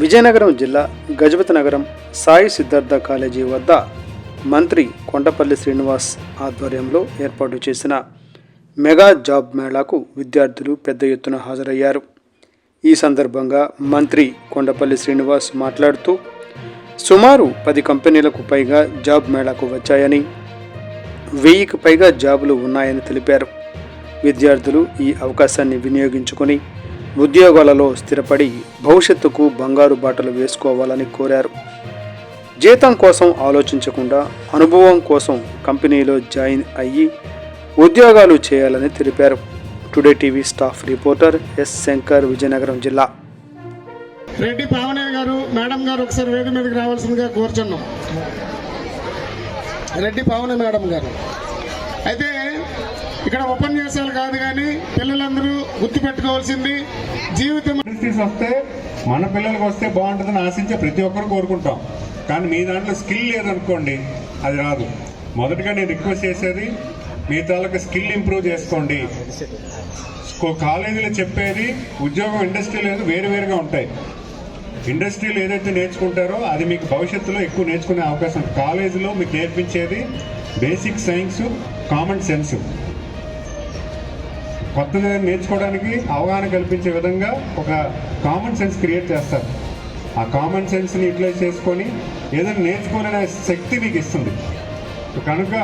విజయనగరం జిల్లా గజపతి నగరం సాయి సిద్ధార్థ కాలేజీ వద్ద మంత్రి కొండపల్లి శ్రీనివాస్ ఆధ్వర్యంలో ఏర్పాటు చేసిన మెగా జాబ్ మేళాకు విద్యార్థులు పెద్ద ఎత్తున హాజరయ్యారు. ఈ సందర్భంగా మంత్రి కొండపల్లి శ్రీనివాస్ మాట్లాడుతూ సుమారు పది కంపెనీలకు పైగా జాబ్ మేళాకు వచ్చాయని వెయ్యికి పైగా జాబులు ఉన్నాయని తెలిపారు. విద్యార్థులు ఈ అవకాశాన్ని వినియోగించుకొని ఉద్యోగాలలో స్థిరపడి భవిష్యత్తుకు బంగారు బాటలు వేసుకోవాలని కోరారు. జీతం కోసం ఆలోచించకుండా అనుభవం కోసం కంపెనీలో జాయిన్ అయ్యి ఉద్యోగాలు చేయాలని తెలిపారు. Today TV staff reporter S Shankar Vizianagaram జిల్లా. రెడ్డి పావనయ్య గారు మేడం గారు ఒకసారి వేది మీదకి రావాల్సిందిగా కోరుచున్నాం. రెడ్డి పావన మేడం గారు. అయితే ఇక్కడ ఉపన్యాసాలు కాదు కానీ పిల్లలందరూ గుర్తుపెట్టుకోవాల్సింది జీవితం వస్తే మన పిల్లలకు వస్తే బాగుంటుందని ఆశించే ప్రతి ఒక్కరు కోరుకుంటాం. కానీ మీ దాంట్లో స్కిల్ లేదనుకోండి అది రాదు. మొదటగా నేను రిక్వెస్ట్ చేసేది మీ తాలూకు స్కిల్ ఇంప్రూవ్ చేసుకోండి. కాలేజీలో చెప్పేది ఉద్యోగం ఇండస్ట్రీ లేదు వేరు వేరుగా ఉంటాయి. ఇండస్ట్రీలు ఏదైతే నేర్చుకుంటారో అది మీకు భవిష్యత్తులో ఎక్కువ నేర్చుకునే అవకాశం. కాలేజీలో మీకు నేర్పించేది బేసిక్ సైన్స్ కామన్ సెన్స్ కొత్తది నేర్చుకోవడానికి అవగాహన కల్పించే విధంగా ఒక కామన్ సెన్స్ క్రియేట్ చేస్తారు. ఆ కామన్ సెన్స్ని యూటిలైజ్ చేసుకొని ఏదైనా నేర్చుకోవాలనే శక్తి మీకు ఇస్తుంది. కనుక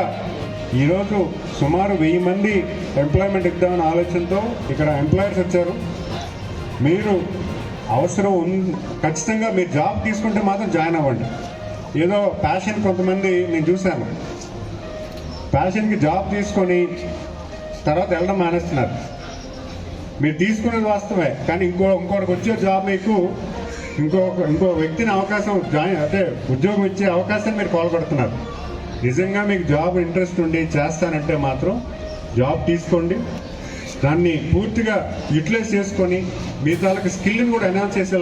ఈరోజు సుమారు వెయ్యి మంది ఎంప్లాయ్మెంట్ ఇద్దామనే ఆలోచనతో ఇక్కడ ఎంప్లాయర్స్ వచ్చారు. మీరు అవసరం ఉంది ఖచ్చితంగా మీరు జాబ్ తీసుకుంటే మాత్రం జాయిన్ అవ్వండి. ఏదో ప్యాషన్ కొంతమంది నేను చూశాను. ప్యాషన్కి జాబ్ తీసుకొని తర్వాత వెళ్ళడం మానేస్తున్నారు. మీరు తీసుకునేది వాస్తవే కానీ ఇంకో ఇంకోటికి వచ్చే జాబ్ మీకు ఇంకో ఇంకో వ్యక్తిని అవకాశం జాయిన్ అంటే ఉద్యోగం ఇచ్చే అవకాశాన్ని మీరు పాల్పడుతున్నారు. నిజంగా మీకు జాబ్ ఇంట్రెస్ట్ ఉండి చేస్తానంటే మాత్రం జాబ్ తీసుకోండి. దాన్ని పూర్తిగా యూటిలైజ్ చేసుకొని మీ తాలూకు స్కిల్ని కూడా ఎన్హాన్స్ చేసే